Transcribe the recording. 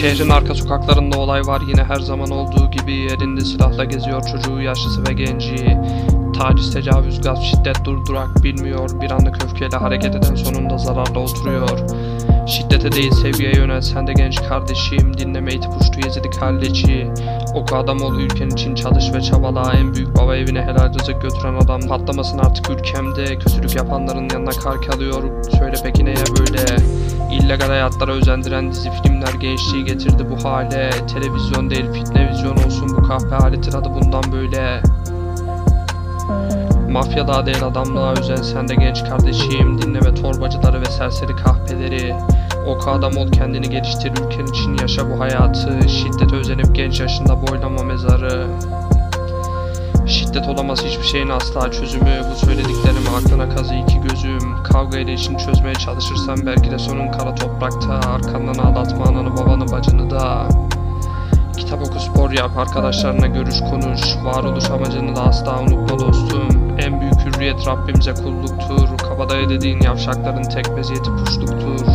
Şehrin arka sokaklarında olay var yine her zaman olduğu gibi elinde silahla geziyor çocuğu yaşlısı ve genci. Taciz, tecavüz, gasp, şiddet durdurak bilmiyor. Bir anlık öfkeyle hareket eden sonunda zararla oturuyor. Şiddete değil sevgiye yönel sen de genç kardeşim. Dinleme itip uçtu yezidik halleci. Oku adam ol ülken için çalış ve çabala. En büyük baba evine helal rızık götüren adam. Patlamasın artık ülkemde. Kötülük yapanların yanına kar kalıyor. Söyle peki neye böyle? İllegal hayatlara özendiren dizi filmler gençliği getirdi bu hale. Televizyon değil fitne vizyon olsun bu kahpe aletin adı bundan böyle. Mafya daha değil adamlığa özen sen de genç kardeşim. Dinleme torbacıları ve serseri kahpeleri. Oku adam ol kendini geliştir. Ülken için yaşa bu hayatı. Şiddete özenip genç yaşında boylama mezarı. Şiddet olamaz hiçbir şeyin asla çözümü. Bu söylediklerimi aklına kazı iki gözüm. Kavga ile işini çözmeye çalışırsan belki de sonun kara toprakta. Arkandan ağlatma ananı babanı bacını da Kitap oku spor yap, arkadaşlarına görüş konuş, varoluş amacını da asla unutma dostum. En büyük hürriyet Rabbimize kulluktur, kabadaya dediğin yavşakların tek meziyeti puşluktur.